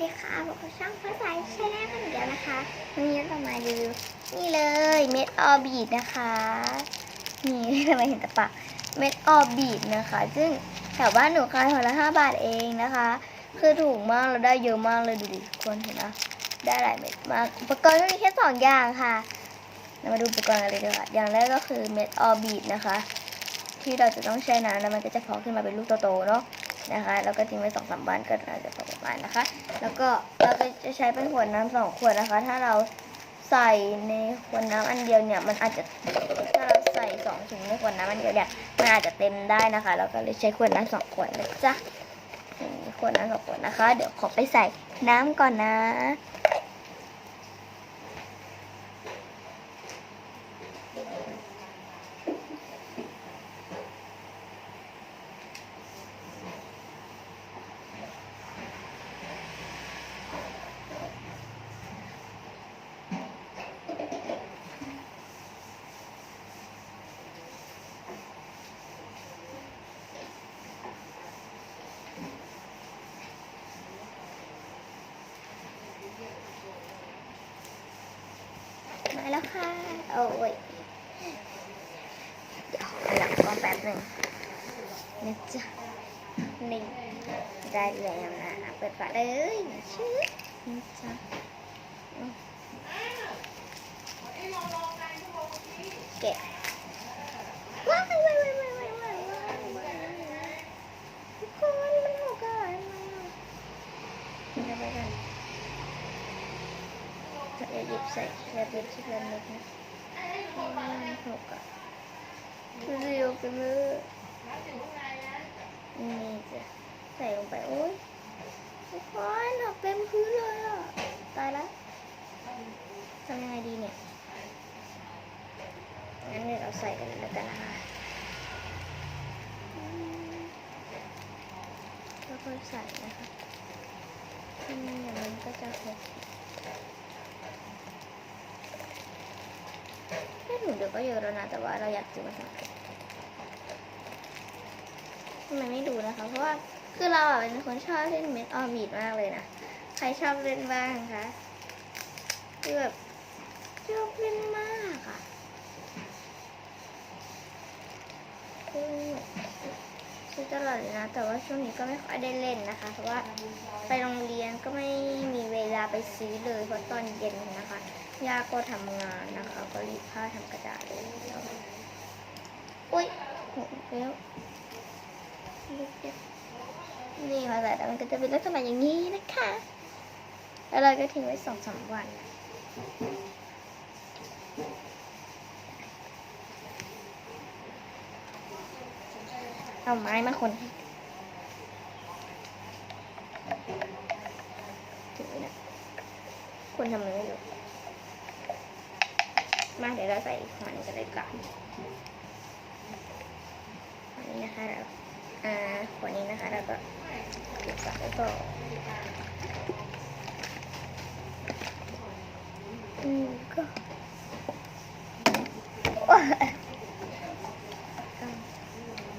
ดีค่ะผมก็ช่างฟ้าใสใช้ได้คนเดียวนะคะ วันนี้เรามารีวิวนี่เลยเม็ดออบีดนะคะ นี่ทำไมเห็นแต่ปากเม็ดออบีดนะคะ ซึ่งแถวบ้านหนูขายห่อละห้าบาทเองนะคะ คือถูกมากเราได้เยอะมากเลยดูดิทุกคนเห็นนะได้หลายเม็ดมาก อุปกรณ์ก็มีแค่สองอย่างค่ะเรามาดูอุปกรณ์กันเลยดีกว่าอย่างแรกก็คือเม็ดออบีดนะคะ ที่เราจะต้องแช่น้ำแล้วมันก็จะพองขึ้นมาเป็นลูกโตๆเนาะ นะคะ แล้วก็ทิ้งไว้สองสามวันก็น่าจะประมาณนะคะ แล้วก็เราจะใช้เป็นขวดน้ำสองขวดนะคะ ถ้าเราใส่ในขวดน้ำอันเดียวเนี่ย มันอาจจะถ้าเราใส่สองถุงในขวดน้ำอันเดียวเนี่ยมันอาจจะเต็มได้นะคะเราก็เลยใช้ขวดน้ำสองขวดนะจ๊ะขวดน้ำสองขวดนะคะ เดี๋ยวขอไปใส่น้ำก่อนนะ แล้วค่ะ โอ้ย เดี๋ยวขยับก่อนแป๊บหนึ่งนะจ๊ะนี่ได้แล้วนะเปิดฝาเลยชื่อนะจ๊ะเก็บ หยิบใส่แค่เป็นชิ้นละนิดนะหกอะดูสิโอเคเลยนี่จะใส่ลงไปโอ้ยทุกคนหกเต็มพื้นเลยอะตายละทำยังไงดีเนี่ยงั้นเดี๋ยวเราใส่กันแล้วกันนะคะอืมค่อยๆใส่นะคะอืมเดี๋ยวมันก็จะหก แค่หนูเดี๋ยว ก็เยอะแล้วนะ แต่ว่าเราอยากดูมันสักทำไมไม่ดูนะคะ เพราะว่าคือเราอะเป็นคนชอบเล่นเม็ดออร์บิทมากเลยนะ ใครชอบเล่นบ้างคะคือแบบชอบเล่นมากอะคือซื้อตลอดเลยนะ แต่ว่าช่วงนี้ก็ไม่ค่อยได้เล่นนะคะ เพราะว่าไปโรงเรียนก็ไม่มีเวลาไปซื้อเลยเพราะตอนเย็นนะคะ ย่าก็ทำงานนะคะ ก็รีบผ้าทำกระดาษเลยอุ้ยหกแล้วนี่มาแต่มันก็จะเป็นลักษณะอย่างนี้นะคะ แล้วเราก็ทิ้งไว้สองสามวันเอาไม้มาคนถึงนะคนทำไมไม่รู้ มาเดี๋ยวเราใส่อีกขวดหนึงกันเลยก่อนอันนี้นะคะเราอ่าขวดนี้นะคะเราก็ปิดฝาไว้ก่อน